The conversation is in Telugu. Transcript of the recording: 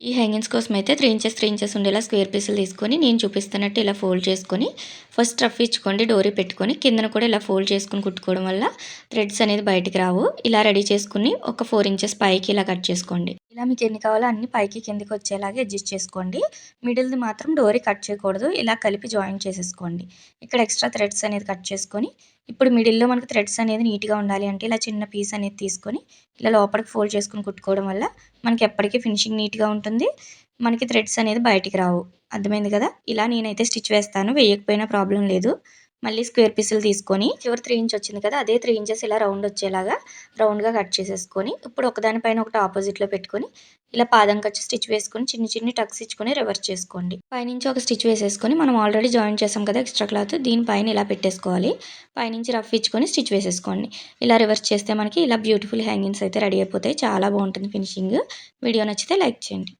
ఈ హ్యాంగింగ్స్ కోసం అయితే త్రీ ఇంచెస్ త్రీ ఇంచెస్ ఉండేలా స్క్వేర్ పీసులు తీసుకొని నేను చూపిస్తున్నట్టు ఇలా ఫోల్డ్ చేసుకొని ఫస్ట్ రఫ్ ఇచ్చుకోండి డోరీ పెట్టుకొని కిందన కూడా ఇలా ఫోల్డ్ చేసుకుని కుట్టుకోవడం వల్ల థ్రెడ్స్ అనేది బయటికి రావు. ఇలా రెడీ చేసుకుని ఒక ఫోర్ ఇంచెస్ పైకి ఇలా కట్ చేసుకోండి. ఇలా మీకు ఎన్ని కావాలో అన్ని పైకి కిందకి వచ్చేలాగా అడ్జస్ట్ చేసుకోండి. మిడిల్ది మాత్రం డోరీ కట్ చేయకూడదు. ఇలా కలిపి జాయిన్ చేసేసుకోండి. ఇక్కడ ఎక్స్ట్రా థ్రెడ్స్ అనేది కట్ చేసుకొని ఇప్పుడు మిడిల్లో మనకు థ్రెడ్స్ అనేది నీట్గా ఉండాలి అంటే ఇలా చిన్న పీస్ అనేది తీసుకొని ఇలా లోపలికి ఫోల్డ్ చేసుకుని కుట్టుకోవడం వల్ల మనకి ఎప్పటికీ ఫినిషింగ్ నీట్గా ఉంటుంది. మనకి థ్రెడ్స్ అనేది బయటికి రావు. అర్థమైంది కదా? ఇలా నేనైతే స్టిచ్ వేస్తాను. వేయకపోయినా ప్రాబ్లం లేదు. మళ్ళీ స్క్వేర్ పీసులు తీసుకొని చివరి త్రీ ఇంచ్ వచ్చింది కదా అదే త్రీ ఇంచెస్ ఇలా రౌండ్ వచ్చేలాగా రౌండ్గా కట్ చేసేసుకొని ఇప్పుడు ఒకదానిపైన ఒకటి ఆపోజిట్లో పెట్టుకొని ఇలా పాదం కచ్చి స్టిచ్ వేసుకొని చిన్న చిన్ని టక్స్ ఇచ్చుకొని రివర్స్ చేసుకోండి. పైనుంచి ఒక స్టిచ్ వేసేసుకొని మనం ఆల్రెడీ జాయిన్ చేసాం కదా ఎక్స్ట్రా క్లాత్ దీనిపైన ఇలా పెట్టేసుకోవాలి. పైనుంచి రఫ్ ఇచ్చుకొని స్టిచ్ వేసేసుకోండి. ఇలా రివర్స్ చేస్తే మనకి ఇలా బ్యూటిఫుల్ హ్యాంగింగ్స్ అయితే రెడీ అయిపోతాయి. చాలా బాగుంటుంది ఫినిషింగ్. వీడియో నచ్చితే లైక్ చేయండి.